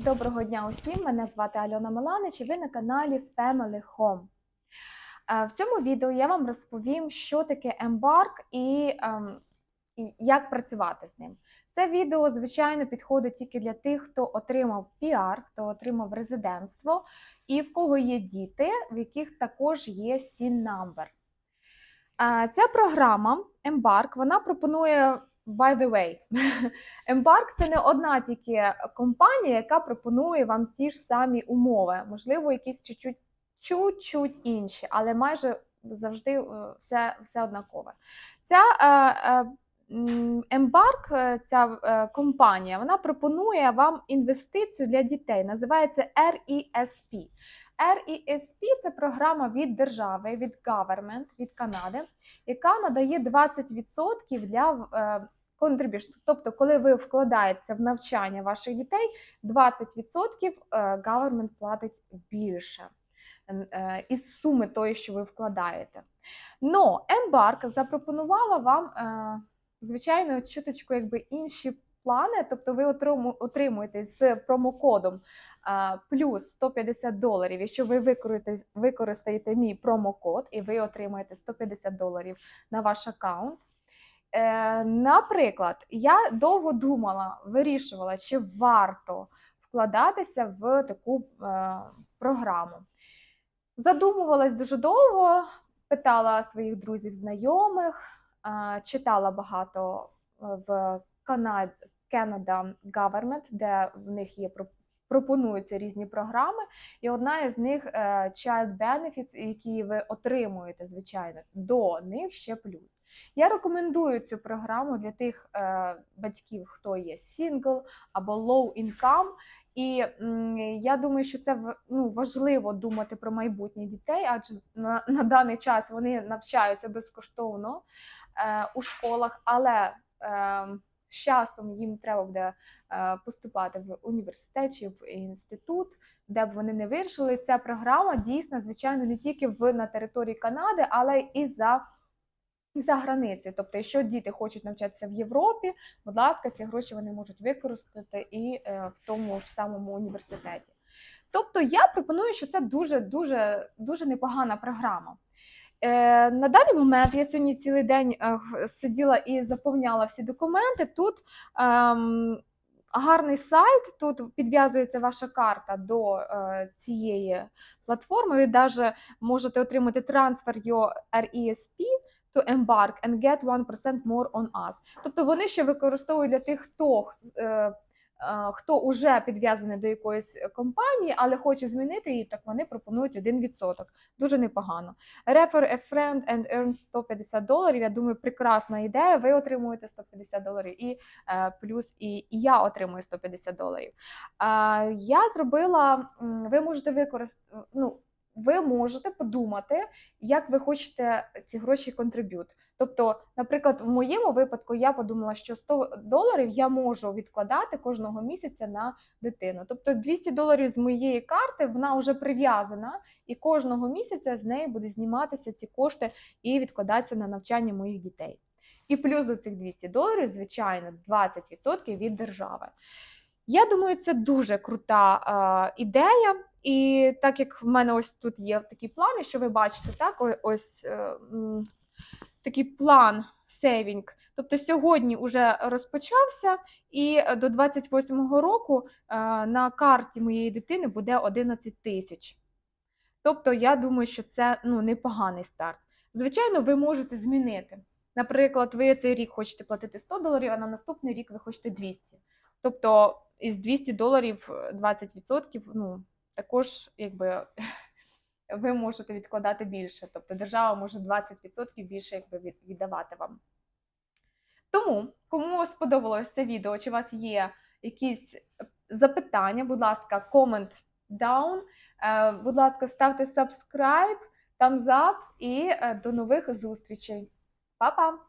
Доброго дня усім! Мене звати Альона Миланич і ви на каналі Family Home. Е, В цьому відео я вам розповім, що таке ембарк і, ем, і як працювати з ним. Це відео, звичайно, підходить тільки для тих, хто отримав піар, хто отримав резидентство, і в кого є діти, в яких також є SIN number. Е, Ця програма Embark, вона пропонує by the way. Embark – це не одна тільки компанія, яка пропонує вам ті ж самі умови, можливо, якісь чуть-чуть, чуть-чуть інші, але майже завжди е, все, все однакове. Ця е, е, е, ця компанія, вона пропонує вам інвестицію для дітей. Називається RESP. RESP – це програма від держави, від government, від Канади, яка надає 20% для contribution. Тобто, коли ви вкладаєтеся в навчання ваших дітей, 20% е, government платить більше е, із суми тої, що ви вкладаєте. Но Embark запропонувала вам, е, звичайно, чуточку якби інші плани, тобто ви отримуєте з промокодом плюс 150 доларів. Якщо ви використаєте мій промокод і ви отримаєте 150 доларів на ваш аккаунт. Е, наприклад, я довго думала, вирішувала, чи варто вкладатися в таку е, програму. Задумувалась дуже довго, питала своїх друзів, знайомих, е, читала багато в Canada, Canada Government, де в них є пропонуються різні програми. І одна із них е, Child Benefits, які ви отримуєте, звичайно, до них ще плюс. Я рекомендую цю програму для тих е, батьків, хто є single або low income. І м, я думаю, що це ну, важливо думати про майбутнє дітей, адже на, на даний час вони навчаються безкоштовно е, у школах, але е, з часом їм треба буде е, поступати в університет чи в інститут, де б вони не вирішили. Ця програма дійсна, звичайно, не тільки в на території Канади, але і за. За границею, тобто, якщо діти хочуть навчатися в Європі, будь ласка, ці гроші вони можуть використати і е, в тому ж самому університеті. Тобто я пропоную, що це дуже дуже дуже непогана програма. Е, на даний момент я сьогодні цілий день е, сиділа і заповняла всі документи. Тут ем, гарний сайт, тут підв'язується ваша карта до е, цієї платформи. Ви навіть можете отримати трансфер your RESP to Embark and get 1% more on us. Тобто вони ще використовують для тих, хто е, е, хто вже підв'язаний до якоїсь компанії, але хоче змінити її, так вони пропонують 1%. Дуже непогано. Refer a friend and earn 150 доларів. Я думаю, прекрасна ідея. Ви отримуєте 150 доларів, і е, плюс і, я отримую 150 доларів. Я зробила, ви можете використати. Ну, ви можете подумати, як ви хочете ці гроші контриб'ют. Тобто, наприклад, в моєму випадку я подумала, що 100 доларів я можу відкладати кожного місяця на дитину. Тобто 200 доларів з моєї карти вона вже прив'язана, і кожного місяця з неї буде зніматися ці кошти і відкладатися на навчання моїх дітей. І плюс до цих 200 доларів, звичайно, 20% від держави. Я думаю, це дуже крута е, ідея. І так як в мене ось тут є такі плани, що ви бачите, так, ось е, такий план сейвінг. Тобто сьогодні вже розпочався, і до 28-го року е, на карті моєї дитини буде 11 тисяч. Тобто, я думаю, що це ну, непоганий старт. Звичайно, ви можете змінити. Наприклад, ви цей рік хочете платити 100 доларів, а на наступний рік ви хочете 200. Тобто, із 200 доларів е, 20%, ну, також якби ви можете відкладати більше. Тобто держава може 20% більше якби, віддавати вам. Тому, кому сподобалось це відео, чи у вас є якісь запитання, будь ласка, comment down. Е, Будь ласка, ставте subscribe, thumbs up і е, до нових зустрічей. Па-па!